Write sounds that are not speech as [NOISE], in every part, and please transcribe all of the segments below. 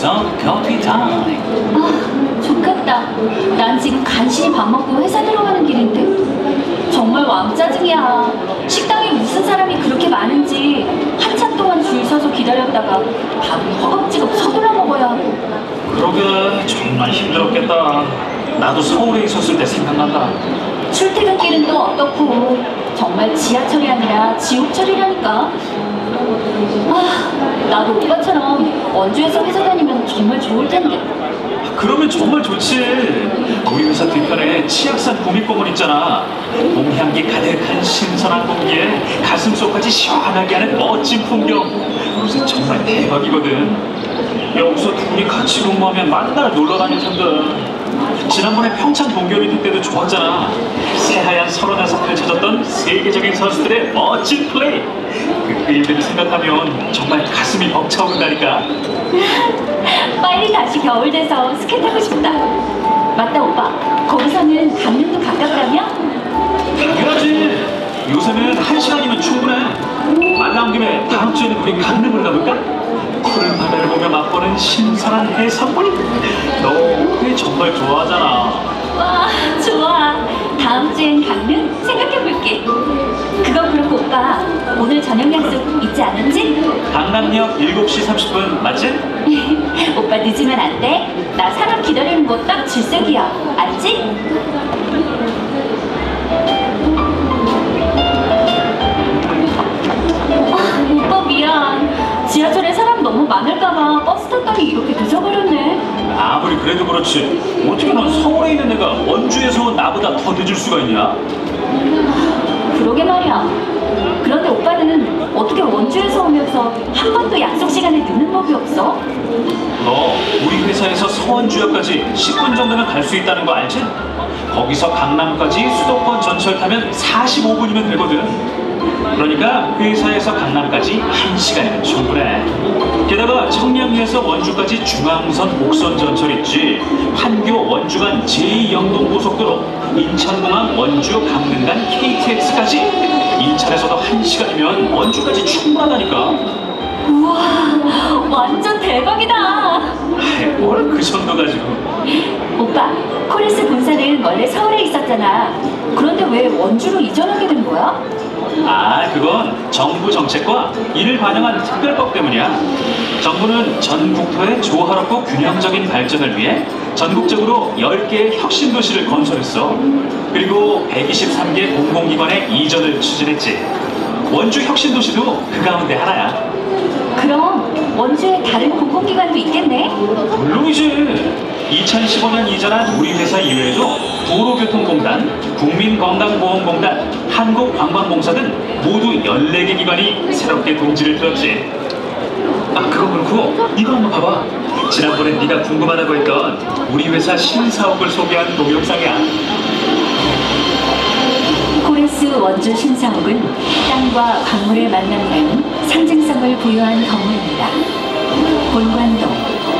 팀버가든에서 커피 타임. 아, 좋겠다. 난 지금 간신히 밥 먹고 회사 들어가는 길인데. 정말 왕짜증이야. 식당에 무슨 사람이 그렇게 많은지 한참 동안 줄 서서 기다렸다가 밥을 허겁지겁 서둘러 먹어야 하고. 그러게 정말 힘들었겠다. 나도 서울에 있었을 때 생각난다. 출퇴근길은 또 어떻고 정말 지하철이 아니라 지옥철이라니까. 아, 나도 오빠처럼 원주에서 회사 다니면 정말 좋을 텐데. 그러면 정말 좋지. 우리 회사 뒤편에 치악산 국립공원 있잖아. 봄향기 가득한 신선한 공기에 가슴 속까지 시원하게 하는 멋진 풍경. 요새 정말 대박이거든. 여기서 둘이 같이 근무하면 만날 놀러 다닐 텐데. 지난번에 평창 동계올림픽 때도 좋았잖아. 새하얀 설원에서 펼쳐졌던 세계적인 선수들의 멋진 플레이. 그 일들을 생각하면 정말 가슴이 벅차오른다니까. 빨리 다시 겨울 돼서 스케 타고 싶다. 맞다 오빠. 거기서는 강릉도 가깝다며? 당연하지. 요새는 한 시간이면 충분해. 말 나온 김에 다음 주에는 우리 강릉을 가볼까? 푸른 바다를 보며 맛보는 신선한 해산물. 너회 정말 좋아하잖아. 와 좋아. 다음 주엔 강릉 생각해볼게. 그건 그렇고 오빠 오늘 저녁 약속 있지 않은지? 강남역 7시 30분 맞지? [LAUGHS] 오빠 늦으면 안 돼. 나 사람 기다리는 거 딱 질색이야. 알지? 아, 오빠 미안. 지하철에 사람 너무 많을까봐 버스 탔더니 이렇게 늦어버렸네. 아무리 그래도 그렇지. 어떻게 넌 서울에 있는 내가 원주에서 온 나보다 더 늦을 수가 있냐? 그러게 말이야. 그런데 오빠는 어떻게 원주에서 오면서 한 번도 약속 시간에 늦는 법이 없어? 너 우리 회사에서 서원주역까지 10분 정도면 갈 수 있다는 거 알지? 거기서 강남까지 수도권 전철 타면 45분이면 되거든. 그러니까 회사에서 강남까지 1시간이면 충분해. 게다가 청량리에서 원주까지 중앙선 목선 전철 있지. 판교 원주 간 제2영동 고속도로, 인천공항 원주 강릉 간 KTX까지. 인천에서도 1시간이면 원주까지 충분하다니까. 우와, 완전 대박이다. 뭘그 정도 가지고. 오빠, 코레스 본사는 원래 서울에 있었잖아. 그런데 왜 원주로 이전하게 된 거야? 아, 그건 정부 정책과 이를 반영한 특별법 때문이야. 정부는 전 국토의 조화롭고 균형적인 발전을 위해 전국적으로 10개의 혁신 도시를 건설했어. 그리고 123개 공공기관의 이전을 추진했지. 원주 혁신 도시도 그 가운데 하나야. 그럼 원주에 다른 공공기관도 있겠네? 물론이지. 2015년 이전한 우리 회사 이외에도 도로교통공단, 국민건강보험공단, 한국관광공사 등 모두 14개 기관이 새롭게 동지를 들었지. 아, 그거 그렇고 이거 한번 봐봐. 지난번에 네가 궁금하다고 했던 우리 회사 신사옥을 소개한 동영상이야. 원주 신사옥은 땅과 광물의 만남이라는 상징성을 부여한 건물입니다. 본관동,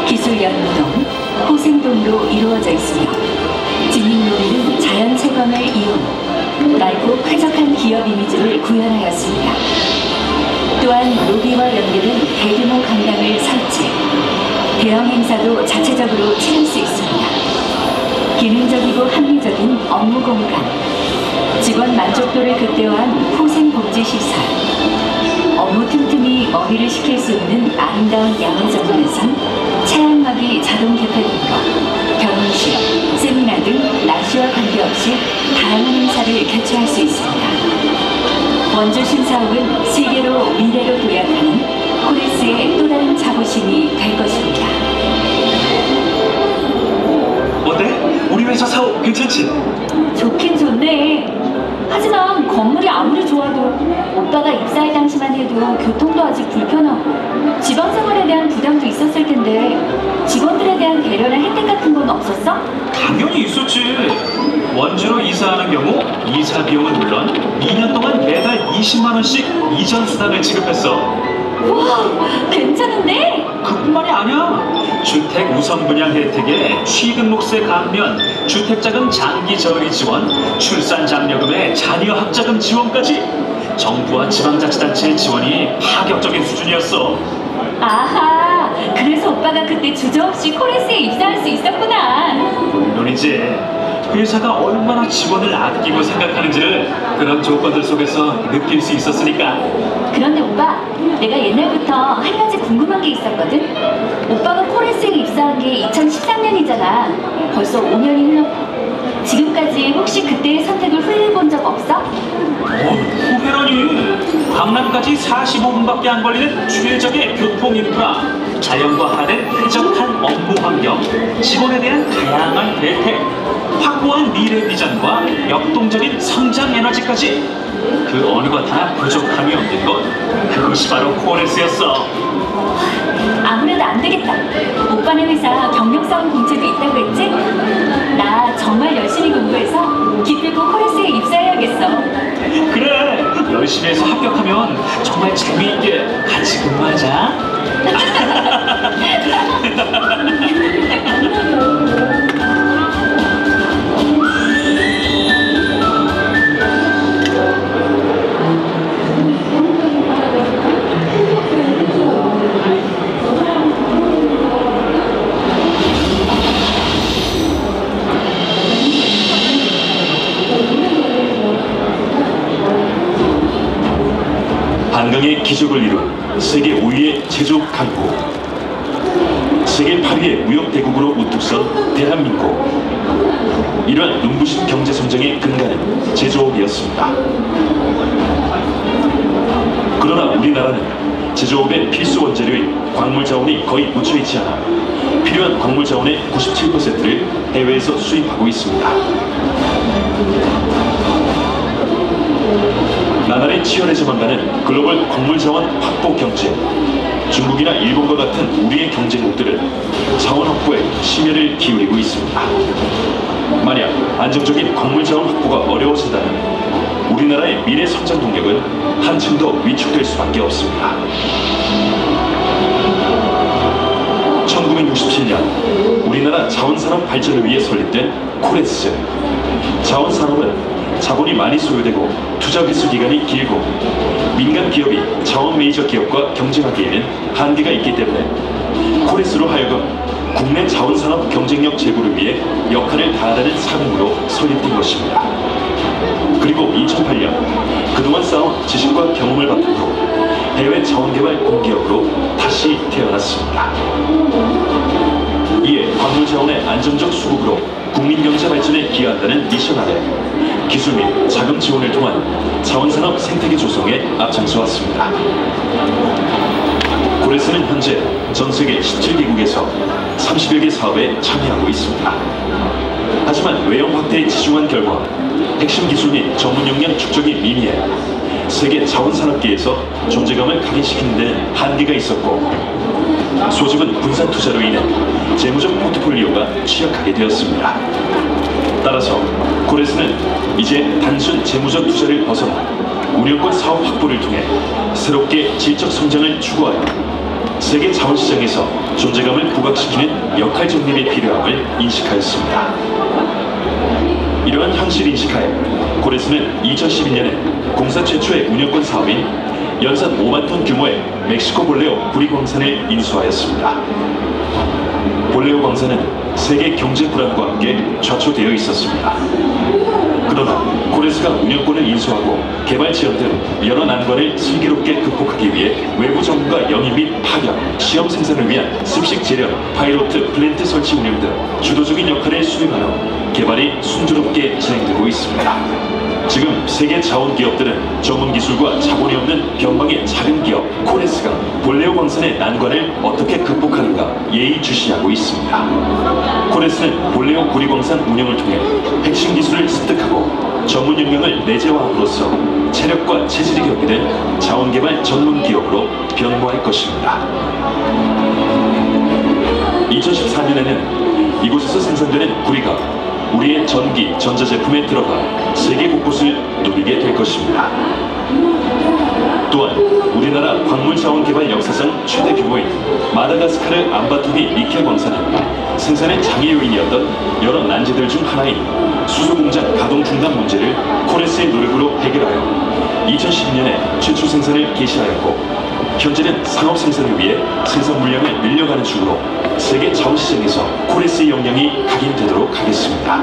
기술연구동, 호생동으로 이루어져 있으며 진입로비는 자연 채광을 이용 넓고 쾌적한 기업 이미지를 구현하였습니다. 또한 로비와 연계된 대규모 강당을 설치, 대형 행사도 자체적으로 치를 수 있습니다. 기능적이고 합리적인 업무 공간, 직원 만족도를 극대화한 후생복지시설, 업무 틈틈이 머리를 식힐 수 있는 아름다운 야외 정원에선 체험막이 자동 개폐됨과 결혼식, 세미나 등 날씨와 관계없이 다양한 행사를 개최할 수 있습니다. 원주 신사옥은 세계로 미래로 도약하는 코레스의 또 다른 자부심이 될 것입니다. 어때? 우리 회사 사옥 괜찮지? 좋긴 좋네. 하지만 건물이 아무리 좋아도 오빠가 입사할 당시만 해도 교통도 아직 불편하고 지방 생활에 대한 부담도 있었을 텐데 직원들에 대한 배려나 혜택 같은 건 없었어? 당연히 있었지. 원주로 이사하는 경우 이사 비용은 물론 2년 동안 매달 20만 원씩 이전 수당을 지급했어. 우와, 괜찮은데? 그뿐만이 아니야. 주택 우선 분양 혜택에 취등록세 감면, 주택자금 장기 저리 지원, 출산 장려금에 자녀 학자금 지원까지 정부와 지방자치단체의 지원이 파격적인 수준이었어. 아하, 그래서 오빠가 그때 주저없이 코레스에 입사할 수 있었구나. 물론이지. 회사가 얼마나 직원을 아끼고 생각하는지를 그런 조건들 속에서 느낄 수 있었으니까. 그런데 오빠, 내가 옛날부터 한 가지 궁금한 게 있었거든. 오빠가 코레스에 입사한 게 2013년이잖아. 벌써 5년이 흘렀고. 지금까지 혹시 그때의 선택을 후회해 본 적 없어? 어, 후회라니. 강남까지 45분밖에 안 걸리는 최적의 교통 인프라, 자연과 하는 쾌적한 업무 환경, 직원에 대한 다양한 혜택, 확고한 미래 비전과 역동적인 성장 에너지까지 그 어느 것 하나 부족함이 없는 것 그것이 바로 코레스였어. 아무래도 안 되겠다. 오빠네 회사 경력사원 공채도 있다고 했지? 나 정말 열심히 공부해서 기필코 코레스에 입사해야겠어. 그래 열심히 해서 합격하면 정말 재미있게 같이 근무하자. [LAUGHS] 기적을 이룬 세계 5위의 제조업 강국 세계 8위의 무역 대국으로 우뚝 선 대한민국 이러한 눈부신 경제 성장의 근간은 제조업이었습니다. 그러나 우리나라는 제조업의 필수 원재료인 광물 자원이 거의 묻혀 있지 않아 필요한 광물 자원의 97%를 해외에서 수입하고 있습니다. 나날이 치열해져만 가는 글로벌 광물 자원 확보 경쟁. 중국이나 일본과 같은 우리의 경쟁국들은 자원 확보에 심혈을 기울이고 있습니다. 만약 안정적인 광물 자원 확보가 어려워진다면 우리나라의 미래 성장 동력은 한층 더 위축될 수밖에 없습니다. 1967년 우리나라 자원산업 발전을 위해 설립된 코레스. 자원산업은 자본이 많이 소요되고 투자 회수 기간이 길고 민간 기업이 자원 메이저 기업과 경쟁하기에는 한계가 있기 때문에 코레스로 하여금 국내 자원산업 경쟁력 제고를 위해 역할을 다하다는 사명으로 설립된 것입니다. 그리고 2008년 그동안 쌓은 지식과 경험을 바탕으로 해외 자원개발 공기업으로 다시 태어났습니다. 광물 자원의 안정적 수급으로 국민 경제 발전에 기여한다는 미션 아래 기술 및 자금 지원을 통한 자원산업 생태계 조성에 앞장서 왔습니다. 고레스는 현재 전 세계 17개국에서 30여 개 사업에 참여하고 있습니다. 하지만 외형 확대에 치중한 결과 핵심 기술 및 전문 역량 축적이 미미해 세계 자원산업계에서 존재감을 각인시키는 데는 한계가 있었고 소집은 분산 투자로 인해 재무적 포트폴리오가 취약하게 되었습니다. 따라서 고레스는 이제 단순 재무적 투자를 벗어나 운영권 사업 확보를 통해 새롭게 질적 성장을 추구하여 세계 자원시장에서 존재감을 부각시키는 역할 정립이 필요함을 인식하였습니다. 이러한 현실 인식하에 고레스는 2012년에 공사 최초의 운영권 사업인 연산 5만 톤 규모의 멕시코 볼레오 구리 광산을 인수하였습니다. 볼레오 광산은 세계 경제 불안과 함께 좌초되어 있었습니다. 그러나 고레스가 운영권을 인수하고 개발 지원 등 여러 난관을 슬기롭게 극복하기 위해 외부 전문가 영입 및 파견, 시험 생산을 위한 습식 재련, 파이로트, 플랜트 설치 운영 등 주도적인 역할을 수행하여 개발이 순조롭게 진행되고 있습니다. 지금 세계 자원 기업들은 전문 기술과 자본이 없는 변방의 작은 기업 코레스가 볼레오 광산의 난관을 어떻게 극복하는가 예의주시하고 있습니다. 코레스는 볼레오 구리광산 운영을 통해 핵심 기술을 습득하고 전문 역량을 내재화함으로써 체력과 체질이 경비된 자원개발 전문 기업으로 변모할 것입니다. 2014년에는 이곳에서 생산되는 구리가 우리의 전기, 전자제품에 들어가 세계 곳곳을 누리게 될 것입니다. 또한 우리나라 광물 자원 개발 역사상 최대 규모인 마다가스카르 암바토비 니켈 광산은 생산의 장애 요인이었던 여러 난제들 중 하나인 수소공장 가동 중단 문제를 코레스의 노력으로 해결하여 2012년에 최초 생산을 개시하였고 현재는 상업 생산을 위해 생산 물량을 늘려가는 중으로 세계 자원시장에서 코레스의 역량이 각인되도록 하겠습니다.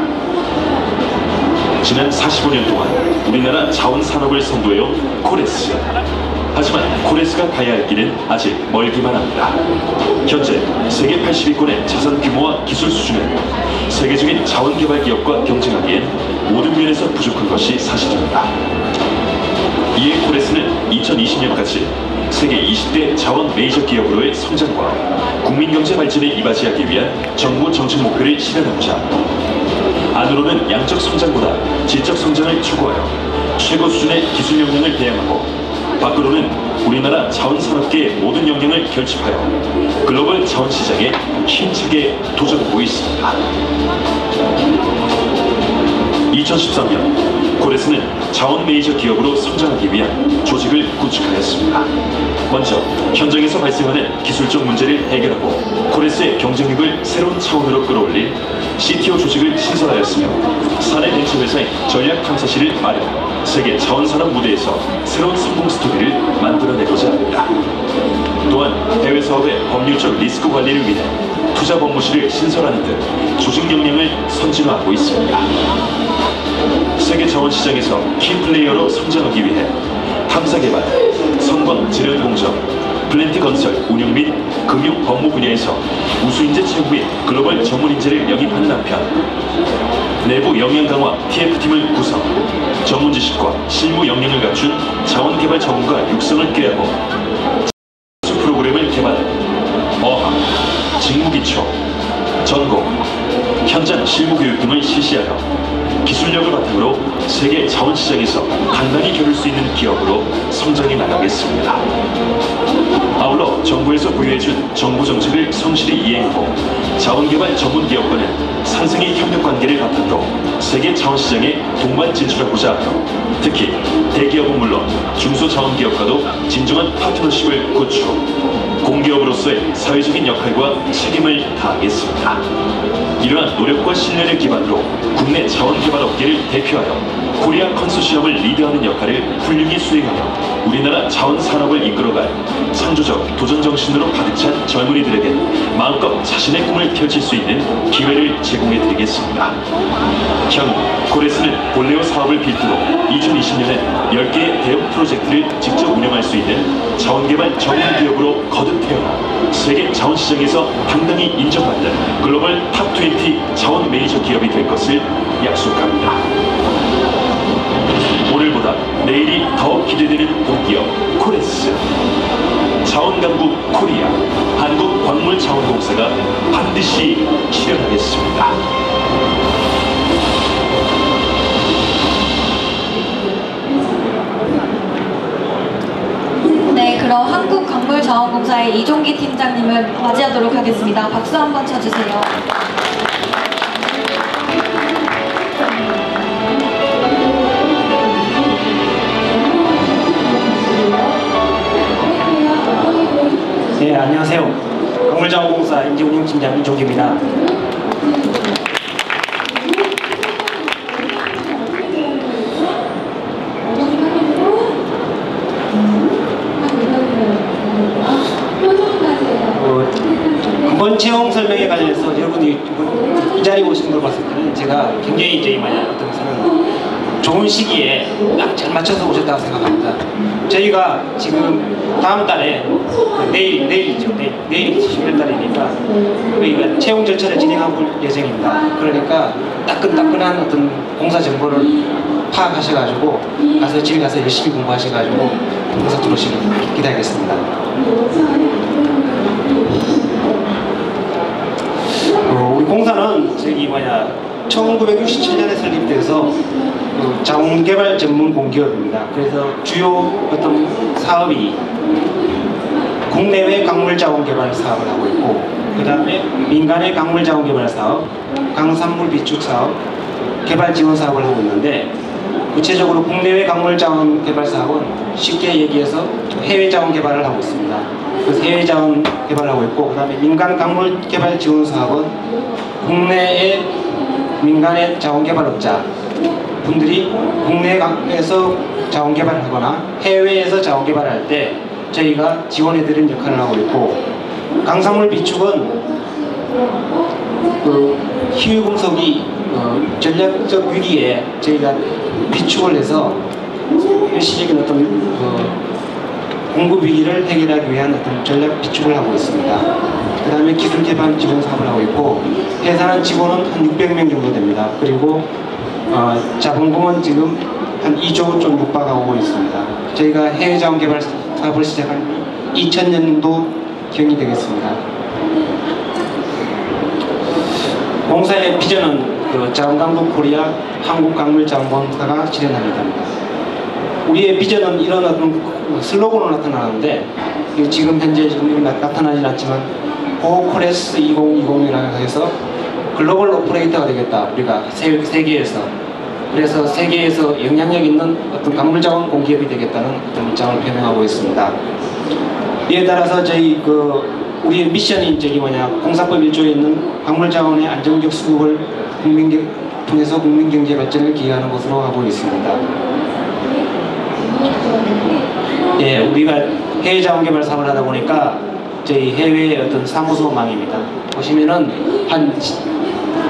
지난 45년 동안 우리나라 자원 산업을 선도해온 코레스. 하지만 코레스가 가야 할 길은 아직 멀기만 합니다. 현재 세계 80위권의 자산 규모와 기술 수준은 세계적인 자원 개발 기업과 경쟁하기엔 모든 면에서 부족한 것이 사실입니다. 이에 코레스는 2020년까지 세계 20대 자원 메이저 기업으로의 성장과 국민 경제 발전에 이바지하기 위한 정부 정책 목표를 실현하고자 안으로는 양적 성장보다 질적 성장을 추구하여 최고 수준의 기술 역량을 배양하고 밖으로는 우리나라 자원 산업계의 모든 역량을 결집하여 글로벌 자원 시장에 힘차게 도전하고 있습니다. 2013년 코레스는 자원 메이저 기업으로 성장하기 위한 조직을 구축하였습니다. 먼저 현장에서 발생하는 기술적 문제를 해결하고 코레스의 경쟁력을 새로운 차원으로 끌어올릴 CTO 조직을 신설하였으며 사내 벤처 회사인 전략 탐사실을 마련, 세계 자원 산업 무대에서 새로운 성공 스토리를 만들어내고자 합니다. 또한 해외 사업의 법률적 리스크 관리를 위해 투자 법무실을 신설하는 등 조직 역량을 선진화하고 있습니다. 세계 자원 시장에서 키 플레이어로 성장하기 위해 탐사 개발, 선광 지련 공정, 플랜트 건설 운영 및 금융 법무 분야에서 우수 인재 채용 및 글로벌 전문 인재를 영입하는 한편. 내부 역량 강화 TF팀을 구성, 전문 지식과 실무 역량을 갖춘 자원 개발 전문가 육성을 꾀하고 수 프로그램을 개발, 어학, 직무기초, 전공, 현장 실무 교육 등을 실시하여 기술력을 바탕으로 세계 자원시장에서 단단히 겨룰 수 있는 기업으로 성장해 나가겠습니다. 아울러 정부에서 부여해준 정부 정책을 성실히 이행하고 자원개발 전문 기업과는 상승의 협력 관계를 바탕으로 세계 자원시장에 동반 진출하고자 하며 특히 대기업은 물론 중소자원기업과도 진정한 파트너십을 구축, 공기업으로서의 사회적인 역할과 책임을 다하겠습니다. 이러한 노력과 신뢰를 기반으로 국내 자원개발 업계를 대표하여 코리아 컨소시엄을 리드하는 역할을 훌륭히 수행하며 우리나라 자원 산업을 이끌어갈 창조적 도전 정신으로 가득 찬 젊은이들에게 마음껏 자신의 꿈을 펼칠 수 있는 기회를 제공해 드리겠습니다. 향후 코레스는 볼레오 사업을 필두로 2020년에 10개의 대형 프로젝트를 직접 운영할 수 있는 자원개발 전문 기업으로 거듭 태어나 세계 자원시장에서 당당히 인정받는 글로벌 탑20 자원 메이저 기업이 될 것을 약속합니다. 내일이 더 기대되는 공기업 코레스 자원강국 코리아 한국광물자원공사가 반드시 실현하겠습니다. 네, 그럼 한국광물자원공사의 이종기 팀장님을 맞이하도록 하겠습니다. 박수 한번 쳐주세요. 네, 안녕하세요. 광물자원공사 인지운영팀장 이종기입니다. 어, 이번 채용 설명에 관련해서 여러분이 이 자리에 오신 걸 봤을 때는 제가 굉장히 이제 많이 어떤 좋은 시기에 딱 잘 맞춰서 오셨다고 생각합니다. 저희가 지금 다음 달에 그 내일 내일이죠. 내일, 내일이 11월 달이니까 저희가 채용 절차를 진행하고 올 예정입니다. 그러니까 따끈따끈한 어떤 공사 정보를 파악하셔가지고 가서 집에 가서 열심히 공부하셔가지고 공사 들어오시길 기다리겠습니다. 어, 우리 공사는 저기 뭐냐 1967년에 설립돼서 그 자원개발 전문 공기업입니다. 그래서 주요 어떤 사업이 국내외 강물 자원 개발 사업을 하고 있고 그 다음에 민간의 강물 자원 개발 사업, 강산물 비축 사업, 개발 지원 사업을 하고 있는데 구체적으로 국내외 강물 자원 개발 사업은 쉽게 얘기해서 해외 자원 개발을 하고 있습니다. 그래서 해외 자원 개발을 하고 있고 그 다음에 민간 강물 개발 지원 사업은 국내에 민간의 자원개발업자. 분들이 국내에서 자원개발하거나 해외에서 자원개발할 때 저희가 지원해드리는 역할을 하고 있고 강산물 비축은 그 희귀금속이 어, 전략적 위기에 저희가 비축을 해서 일시적인 어떤 그 공급 위기를 해결하기 위한 어떤 전략 비축을 하고 있습니다. 그 다음에 기술 개발 지원 사업을 하고 있고 회사는 직원은 한 600명 정도 됩니다. 그리고 어, 자본금은 지금 한 2조 좀 육박하고 있습니다. 저희가 해외 자원 개발 사업을 시작한 2000년도 경이 되겠습니다. 공사의 비전은 그 자원강국 코리아 한국광물자원공사가 실현합니다. 우리의 비전은 이런 어떤 슬로건으로 나타나는데 이게 지금 현재 지금 나- 나타나진 않지만 고코레스 2020이라고 해서 글로벌 오퍼레이터가 되겠다 우리가 세, 세계에서 그래서 세계에서 영향력 있는 어떤 광물자원 공기업이 되겠다는 어떤 입장을 표명하고 있습니다. 이에 따라서 저희 그 우리의 미션이 저기 뭐냐 공사법 1조에 있는 광물자원의 안정적 수급을 국민 경 통해서 국민 경제 발전을 기여하는 것으로 하고 있습니다. 예, 우리가 해외 자원 개발 사업을 하다 보니까 저희 해외 어떤 사무소망입니다. 보시면은 한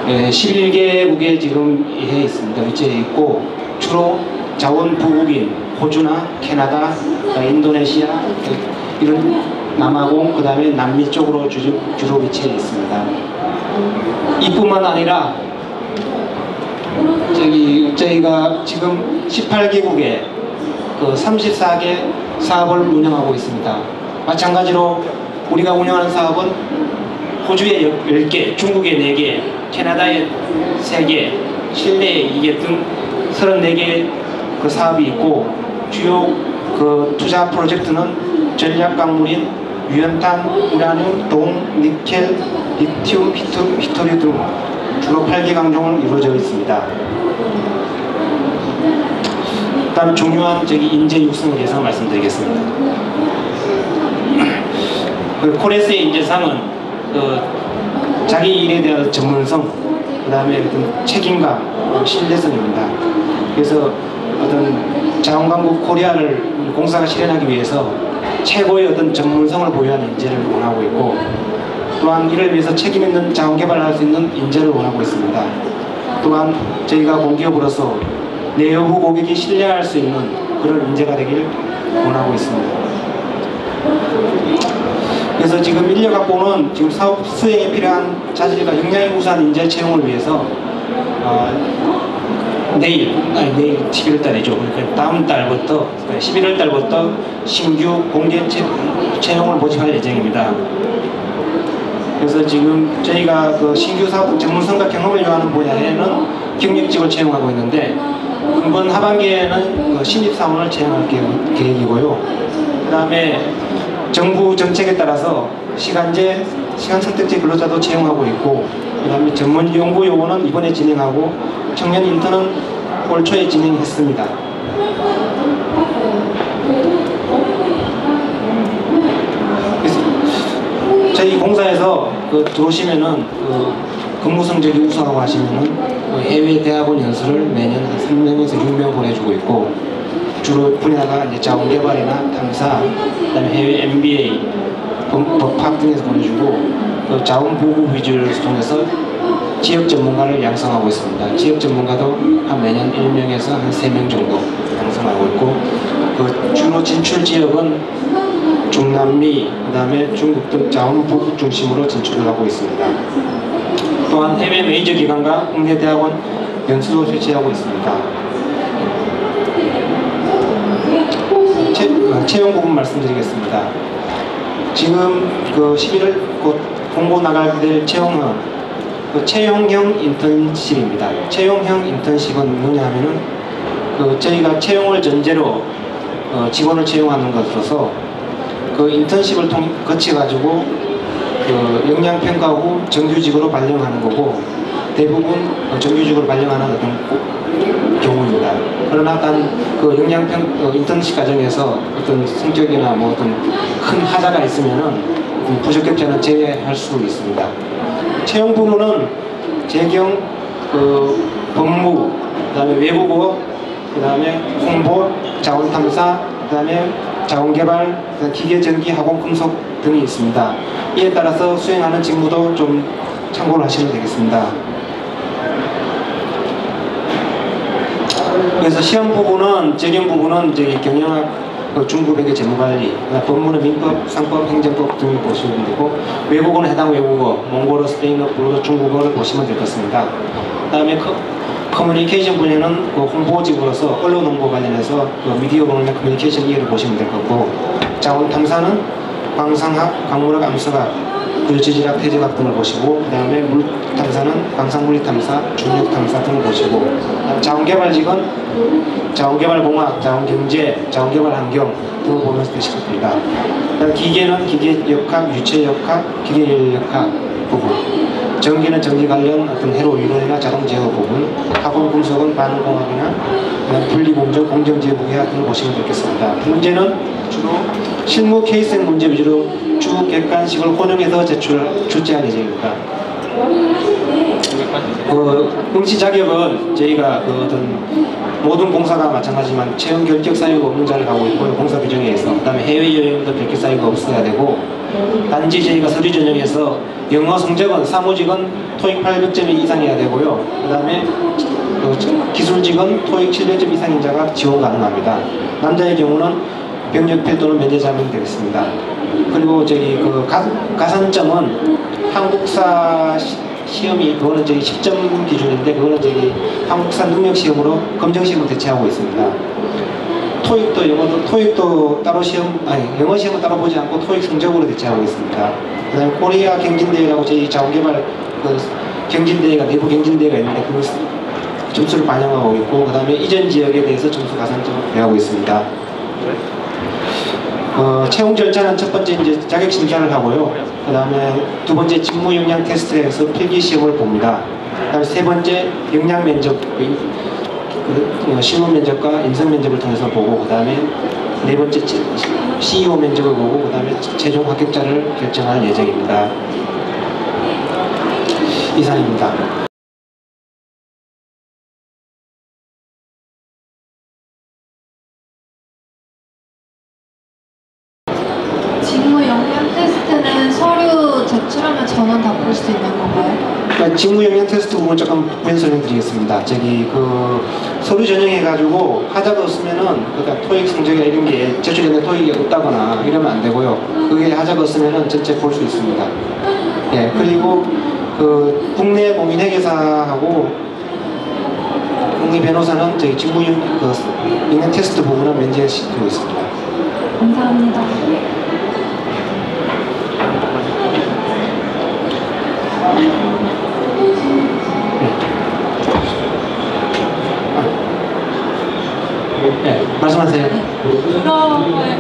예, 11개국에 지금 해 있습니다. 위치해 있고 주로 자원 부국인 호주나 캐나다, 어, 인도네시아 그 이런 남아공 그 다음에 남미 쪽으로 주로, 주로 위치해 있습니다. 이뿐만 아니라 저기 저희가 지금 18개국에 그 34개 사업을 운영하고 있습니다. 마찬가지로 우리가 운영하는 사업은 호주에 10개, 중국에 4개, 캐나다에 3개, 칠레에 2개 등 34개 그 사업이 있고 주요 그 투자 프로젝트는 전략 광물인 유연탄, 우라늄, 동, 니켈, 리튬, 히토, 히토리 등 주로 8개 강종을 이루어져 있습니다. 다음 중요한 저기 인재 육성에 대해서 말씀드리겠습니다. [CLEARS THROAT] 그 코레스의 인재상은 그 자기 일에 대한 전문성, 그 다음에 어떤 책임감, 신뢰성입니다. 그래서 어떤 자원강국 코리아를 공사가 실현하기 위해서 최고의 어떤 전문성을 보유하는 인재를 원하고 있고 또한 이를 위해서 책임 있는 자원 개발을 할 수 있는 인재를 원하고 있습니다. 또한 저희가 공기업으로서 내외부 고객이 신뢰할 수 있는 그런 인재가 되길 원하고 있습니다. 그래서 지금 인력 확보는 지금 사업 수행에 필요한 자질과 역량이 우수한 인재 채용을 위해서 어, 내일, 아니 내일 11월 달이죠. 그러니까 다음 달부터 11월 달부터 신규 공개 채, 채용을 모집할 예정입니다. 그래서 지금 저희가 그 신규 사업 전문성과 경험을 요하는 분야에는 경력직을 채용하고 있는데 이번 하반기에는 그 신입 사원을 채용할 계획- 계획이고요. 그 다음에 정부 정책에 따라서 시간제, 시간 선택제 근로자도 채용하고 있고 그 다음에 전문 연구 요원은 이번에 진행하고 청년 인턴은 올 초에 진행했습니다. 저희 공사에서 그 들어오시면은 그 근무 성적이 우수하고 하시면은 그 해외 대학원 연수를 매년 한 3명에서 6명 보내주고 있고 주로 분야가 이제 자원개발이나 탐사, 그다음에 해외 MBA, 법- 법학 등에서 보내주고 그 자원보급 위주를 통해서 지역 전문가를 양성하고 있습니다. 지역 전문가도 한 매년 1명에서 한 3명 정도 양성하고 있고 그 주로 진출 지역은 중남미, 그 다음에 중국 등 자원보급 중심으로 진출을 하고 있습니다. 또한 해외 메이저 기관과 국내 대학원 연수도 실시하고 있습니다. 채, 어, 채용 부분 말씀드리겠습니다. 지금 그 11월 곧 공고 나가게 될 채용은 그 채용형 인턴십입니다. 채용형 인턴십은 뭐냐 하면은 그 저희가 채용을 전제로 어, 직원을 채용하는 것으로서 그 인턴십을 통 거쳐 가지고 그 역량 평가 후 정규직으로 발령하는 거고 대부분 어, 정규직으로 발령하는 어떤 고- 경우입니다. 그러나 단그 역량 평 어, 인턴십 과정에서 어떤 성적이나 뭐 어떤 큰 하자가 있으면은 그 부적격자는 제외할 수 있습니다. 채용 부문은 재경 그 법무, 그다음에 외국어, 그다음에 홍보, 자원탐사, 그다음에 자원개발, 그다음에 기계전기, 화공, 금속 등이 있습니다. 이에 따라서 수행하는 직무도 좀 참고를 하시면 되겠습니다. 그래서 시험 부분은 재경 부분은 저기 경영학 그 중국의 재무관리, 법무는 민법, 상법, 행정법 등을 보시면 되고 외국어는 해당 외국어, 몽골어, 스페인어, 불어, 중국어를 보시면 될 것 같습니다. 그 다음에 커, 커뮤니케이션 분야는 그 홍보직으로서 언론 홍보 관련해서 그 미디어 부문의 커뮤니케이션 이해를 보시면 될 거고 자원 탐사는 광상학, 광물학, 암수학, 물지질학, 태지학 등을 보시고 그 다음에 물 탐사는 광산물리 탐사, 중력 탐사 등을 보시고 자원개발직은 자원개발공학, 자원경제, 자원개발환경 등을 보면서 겁니다. 그다음 기계는 기계역학, 유체역학, 기계연력학 부분 전기는 전기 관련 어떤 회로 이론이나 자동 제어 부분, 화공 금속은 반응공학이나 분리공정, 공정제무계학 등을 보시면 되겠습니다. 문제는 주로 실무 케이스형 문제 위주로 주 객관식을 혼용해서 제출 출제할 예정입니다. 그 응시 자격은 저희가 그 어떤 모든 공사가 마찬가지지만 채용 결격 사유가 없는 자를 가고 있고요. 공사 규정에 의해서. 그다음에 해외 여행도 결격 사유가 없어야 되고 단지 저희가 서류 전형에서 영어 성적은 사무직은 토익 800점 이상이어야 되고요. 그다음에 그 기술직은 토익 700점 이상인 자가 지원 가능합니다. 남자의 경우는 병역필 또는 면제자면 되겠습니다. 그리고 저기 그 가, 가산점은 한국사 시- 시험이 그거는 저기 10점 기준인데 그거는 저기 한국사 능력 시험으로 검정 시험을 대체하고 있습니다. 토익도 영어도 토익도 따로 시험 아니 영어 시험은 따로 보지 않고 토익 성적으로 대체하고 있습니다. 그다음에 코리아 경진대회라고 저희 자원개발 그 경진대회가 내부 경진대회가 있는데 그 점수를 반영하고 있고 그다음에 이전 지역에 대해서 점수 가산점을 배하고 있습니다. 어, 채용 절차는 첫 번째 이제 자격 심사를 하고요. 그 다음에 두 번째 직무 역량 테스트에서 필기 시험을 봅니다. 그다음에 세 번째 역량 면접, 그, 그, 어, 실무 면접과 인성 면접을 통해서 보고 그 다음에 네 번째 치- CEO 면접을 보고 그 다음에 최종 합격자를 결정할 예정입니다. 이상입니다. 테스트는 서류 제출하면 전원 다 볼 수 있는 건가요? 그러니까 직무 영역 테스트 부분 조금 부연 설명드리겠습니다. 저기 그 서류 전형해가지고 하자가 없으면은 그러니까 토익 성적이나 이런 게 제출했는데 토익이 없다거나 이러면 안 되고요. 그게 하자가 없으면은 전체 볼 수 있습니다. 예 그리고 그 국내 공인 회계사하고 국내 변호사는 저희 직무 영- 그 테스트 부분은 면제시키고 있습니다. 감사합니다. 예 말씀하세요. 불어에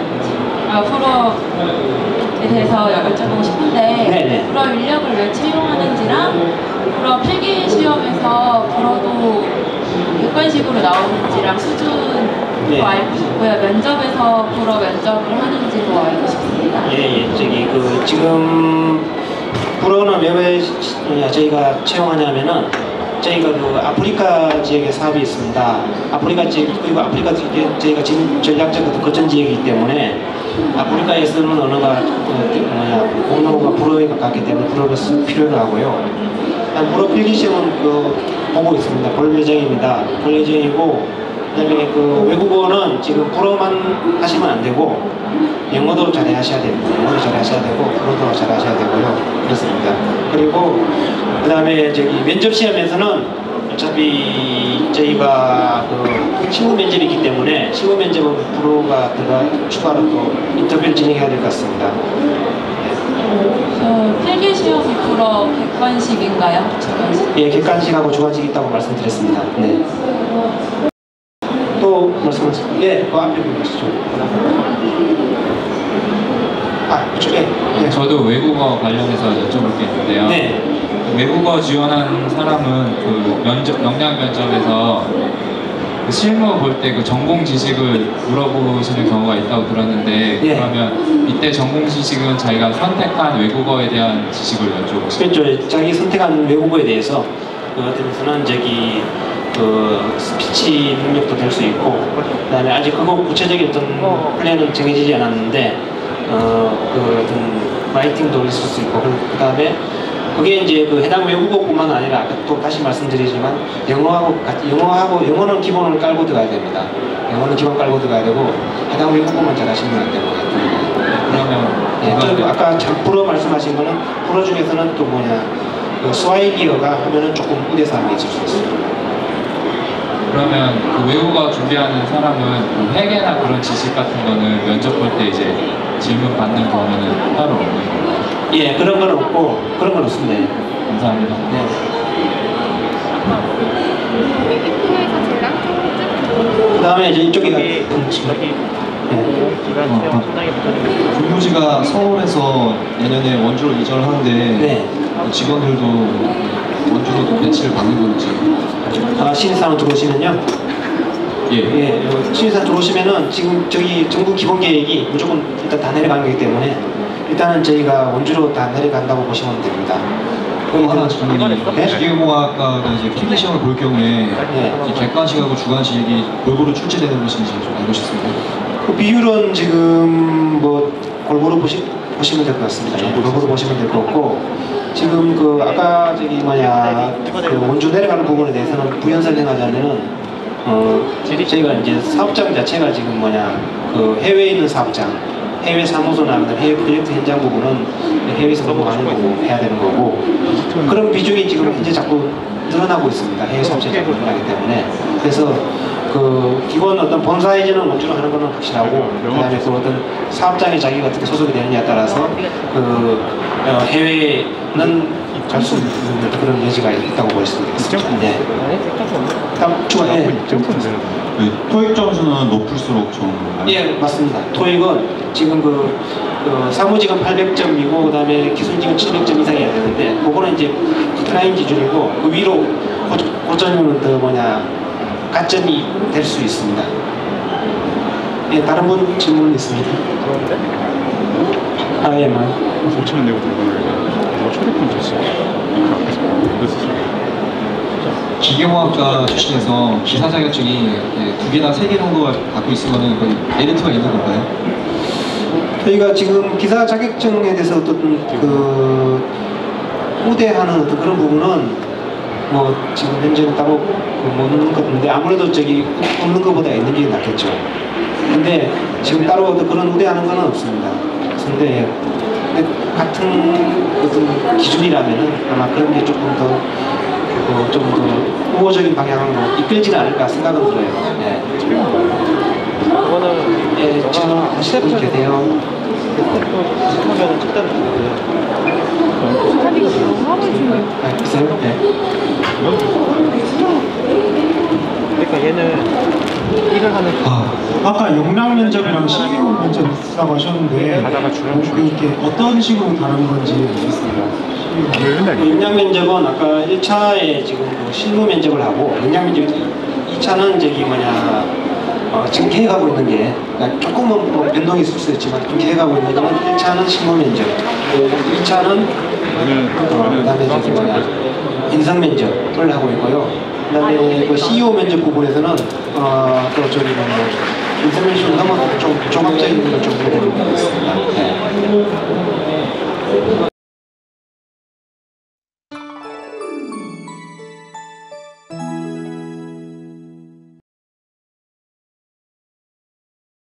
아, 불어에 대해서 여쭤보고 싶은데 네네. 불어 인력을 왜 채용하는지랑 불어 필기 시험에서 불어도 객관식으로 나오는지랑 수준도 네. 알고 싶고요. 면접에서 불어 면접을 하는지도 알고 싶습니다. 예, 예, 저기 그 지금 불어는 왜 시- 저희가 채용하냐면은 저희가 그 아프리카 지역에 사업이 있습니다. 아프리카 지역 그리고 아프리카 지역에 저희가 지금 전략적 거점 지역이기 때문에 아프리카에 쓰는 언어가 그 뭐냐 공용어가 불어에 가깝기 때문에 불어를 쓸 필요를 하고요. 일단 불어 필기 시험은 그 보고 있습니다. 볼 예정입니다. 볼 예정이고 그다음에 그 외국어는 지금 불어만 하시면 안 되고 영어도 잘 하셔야 됩니다. 영어도 잘 하셔야 되고 불어도 잘 하셔야 되고요. 그렇습니다. 그리고 그다음에 저기 면접 시험에서는 어차피 저희가 그 실무 면접이 있기 때문에 실무 면접은 불어가 들어가 추가로 또 인터뷰를 진행해야 될 것 같습니다. 저 필기 시험이 불어 객관식인가요? 주관식? 예, 객관식하고 주관식 있다고 말씀드렸습니다. 네. 또 말씀하세요. 예, 그 앞에 보시죠. 아, 그쪽에. 예. 저도 외국어 관련해서 여쭤볼 게 있는데요. 네. 외국어 지원한 사람은 그 면접, 역량 면접에서 그 실무 볼 때 그 전공 지식을 물어보시는 경우가 있다고 들었는데 예. 그러면 이때 전공 지식은 자기가 선택한 외국어에 대한 지식을 여쭤보시죠. 그렇죠. 자기 선택한 외국어에 대해서 그 데서는 저기 그 스피치 능력도 될 수 있고 그다음에 아직 그거 구체적인 어떤 플랜은 정해지지 않았는데 어그 어떤 라이팅도 있을 수 있고 그 다음에 그게 이제 그 해당 외국어뿐만 아니라 아까 또 다시 말씀드리지만 영어하고 영어하고 영어는 기본을 깔고 들어가야 됩니다. 영어는 기본 깔고 들어가야 되고 해당 외국어만 잘하시면 안 같아요. 그러면 예, 또 그거는 아까 참 불어 말씀하신 거는 불어 중에서는 또 뭐냐 그 스와힐리어가 하면은 조금 우대사항이 있을 수 있어요. 그러면 그 외국어 준비하는 사람은 그 회계나 그런 지식 같은 거는 면접 볼 때 이제 질문 받는 경우는 따로 없는 거예요. 예, 그런 건 없고 그런 건 없습니다. 예. 감사합니다. 네. 그 다음에 이제 이쪽에가 예. 군부지가 서울에서 내년에 원주로 이전을 하는데 네. 그 직원들도 원주로 배치를 받는 건지 아, 신입사원 들어오시면요. 예. 예, 어, 신입사원 들어오시면은 지금 저기 정부 기본 계획이 무조건 일단 다 내려가는 거기 때문에 일단은 저희가 원주로 다 내려간다고 보시면 됩니다. 또 하나 그- 질문이 네? 기계공학과가 이제 필기 시험을 볼 경우에 네. 이 객관식하고 주관식이 골고루 출제되는 것인지 좀 알고 싶습니다. 그 비율은 지금 뭐 골고루 보시, 보시면 될 것 같습니다. 예, 골고루 보시면 될 것 같고 지금 그 아까 저기 뭐냐 그 원주 내려가는 부분에 대해서는 부연 설명 하자면은 어 저희가 이제 사업장 자체가 지금 뭐냐 그 해외에 있는 사업장 해외 사무소나 해외 프로젝트 현장 부분은 해외에서 넘어가는 거고 해야 되는 거고 그런 비중이 지금 현재 자꾸 늘어나고 있습니다. 해외 사업장이 늘어나기 때문에 그래서 그 기본 어떤 본사이즈는 원주로 하는 거는 확실하고 그다음에 그 어떤 사업장에 자기가 어떻게 소속이 되느냐에 따라서 그 어, 해외는 갈 수 있는 그런 여지가 있다고 볼 수 있습니다. 네. 다음 추가 예. 그 토익 점수는 높을수록 좀 예, 맞습니다. 토익은 지금 그, 그 사무직은 800점이고 그다음에 기술직은 700점 이상이어야 되는데 그거는 이제 클라인 기준이고 그 위로 고, 고점이면 더 뭐냐 가점이 될 수 있습니다. 예, 다른 분 질문 있습니다. 아, 예, 만. 5천 원 내고 들어가는 거 초대권 줬어요. 그 기계공학과 출신에서 기사 자격증이 두 개나 세 개 정도 갖고 있으면 거의 메리트가 있는 건가요? 저희가 지금 기사 자격증에 대해서 어떤 그 우대하는 어떤 그런 부분은 뭐 지금 현재는 따로 그못 넣는 것 같은데 아무래도 저기 없는 것보다 있는 게 낫겠죠. 근데 지금 따로 그런 우대하는 거는 없습니다. 근데 같은 어떤 기준이라면은 아마 그런 게 조금 더 어, 좀더 우호적인 방향으로 이끌지는 않을까 생각은 들어요. 네. 그거는 예, 지금 하실 분 계세요. 있어요? 네. 그러니까 얘는 일을 하는 아, 아까 영랑 면접이랑 실기 면접 있다고 하셨는데 가다가 주름 뭐 이렇게 어떤 식으로 다른 건지 모르겠습니다. 그 영양 면접은 아까 1차에 지금 그 실무 면접을 하고 영양 면접 2차는 저기 뭐냐 어, 지금 계획하고 있는 게 그러니까 조금은 뭐 변동이 있을 수 있지만 좀 계획하고 있는 거는 1차는 실무 면접 그리고 2차는 어, 그 다음에 저기 뭐냐 인상 면접을 하고 있고요. 아, 네. 그 다음에 그 CEO 면접 부분에서는 어, 또 저기 뭐냐 인상 면접을 한번 좀 종합적인 걸좀 해보려고 있습니다. 네.